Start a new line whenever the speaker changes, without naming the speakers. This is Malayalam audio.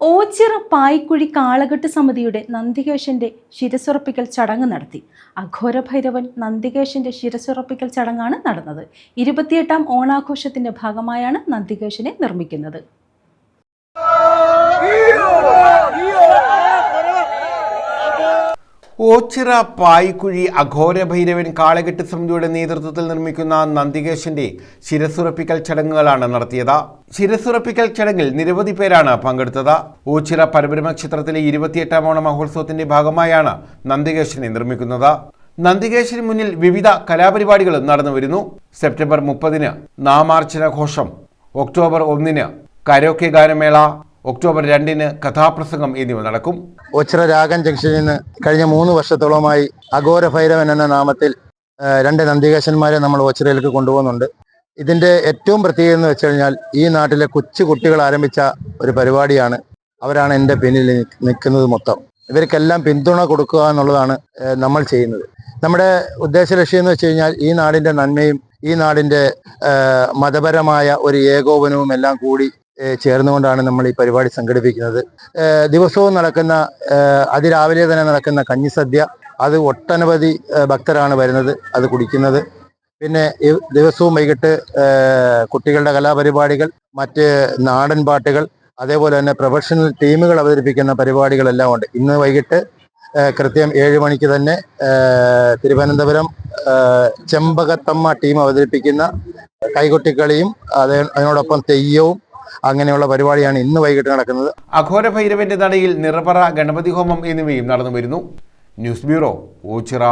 ഓച്ചിറ പായ്ക്കുഴി കാളകെട്ട് സമിതിയുടെ നന്ദികേശന്റെ ശിരസുറപ്പിക്കൽ ചടങ്ങ് നടത്തി. അഘോരഭൈരവൻ നന്ദികേശന്റെ ശിരസുറപ്പിക്കൽ ചടങ്ങാണ് നടന്നത്. ഇരുപത്തിയെട്ടാം ഓണാഘോഷത്തിന്റെ ഭാഗമായാണ് നന്ദികേശനെ നിർമ്മിക്കുന്നത്.
ഓച്ചിറ പായ്ക്കുഴി അഘോരഭൈരവൻ കാളകെട്ട് സമിതിയുടെ നേതൃത്വത്തിൽ നിർമ്മിക്കുന്ന നന്ദികേശന്റെ ശിരസുറപ്പിക്കൽ ചടങ്ങുകളാണ് നടത്തിയത്. ശിരസുറപ്പിക്കൽ ചടങ്ങിൽ നിരവധി പേരാണ് പങ്കെടുത്തത്. ഓച്ചിറ പരബ്രഹ്മ ക്ഷേത്രത്തിലെ ഇരുപത്തിയെട്ടാം ഓണ മഹോത്സവത്തിന്റെ ഭാഗമായാണ് നന്ദികേശനെ നിർമ്മിക്കുന്നത്. നന്ദികേശന് മുന്നിൽ വിവിധ കലാപരിപാടികളും നടന്നു വരുന്നു. സെപ്റ്റംബർ മുപ്പതിന് നാമാർച്ചന ഘോഷം ഒക്ടോബർ ഒന്നിന് കരോക്കെ ഗാനമേള ഒക്ടോബർ രണ്ടിന് കഥാപ്രസംഗം എന്നിവ നടക്കും.
ഒച്ചിറ രാഗൻ ജംഗ്ഷനിൽ നിന്ന് കഴിഞ്ഞ മൂന്ന് വർഷത്തോളമായി അഘോര ഭൈരവൻ എന്ന നാമത്തിൽ രണ്ട് നന്ദികേശന്മാരെ നമ്മൾ ഒച്ചിറയിലേക്ക് കൊണ്ടുപോകുന്നുണ്ട്. ഇതിന്റെ ഏറ്റവും പ്രത്യേകത എന്ന് വെച്ച് കഴിഞ്ഞാൽ ഈ നാട്ടിലെ കൊച്ചു കുട്ടികൾ ആരംഭിച്ച ഒരു പരിപാടിയാണ്. അവരാണ് എന്റെ പിന്നിൽ നിൽക്കുന്നത് മൊത്തം. ഇവർക്കെല്ലാം പിന്തുണ കൊടുക്കുക എന്നുള്ളതാണ് നമ്മൾ ചെയ്യുന്നത്. നമ്മുടെ ഉദ്ദേശ ലക്ഷ്യം എന്ന് വെച്ച് കഴിഞ്ഞാൽ ഈ നാടിന്റെ നന്മയും ഈ നാടിന്റെ മതപരമായ ഒരു ഏകോപനവും എല്ലാം കൂടി ചേർന്നുകൊണ്ടാണ് നമ്മൾ ഈ പരിപാടി സംഘടിപ്പിക്കുന്നത്. ദിവസവും നടക്കുന്ന അതിരാവിലെ തന്നെ നടക്കുന്ന കഞ്ഞിസദ്യ അത് ഒട്ടനവധി ഭക്തരാണ് വരുന്നത് അത് കുടിക്കുന്നത്. പിന്നെ ദിവസവും വൈകിട്ട് കുട്ടികളുടെ കലാപരിപാടികൾ മറ്റ് നാടൻ പാട്ടുകൾ അതേപോലെ തന്നെ പ്രൊഫഷണൽ ടീമുകൾ അവതരിപ്പിക്കുന്ന പരിപാടികളെല്ലാം ഉണ്ട്. ഇന്ന് വൈകിട്ട് കൃത്യം ഏഴ് മണിക്ക് തന്നെ തിരുവനന്തപുരം ചെമ്പകത്തമ്മ ടീം അവതരിപ്പിക്കുന്ന കൈകൊട്ടിക്കളിയും അതേ അതിനോടൊപ്പം തെയ്യവും അങ്ങനെയുള്ള പരിപാടിയാണ് ഇന്ന് വൈകിട്ട് നടക്കുന്നത്.
അഘോരഭൈരവന്റെ നടയിൽ നിറപറ ഗണപതി ഹോമം എന്നിവയും നടന്നു വരുന്നു ന്യൂസ് ബ്യൂറോ ഓച്ചിറ.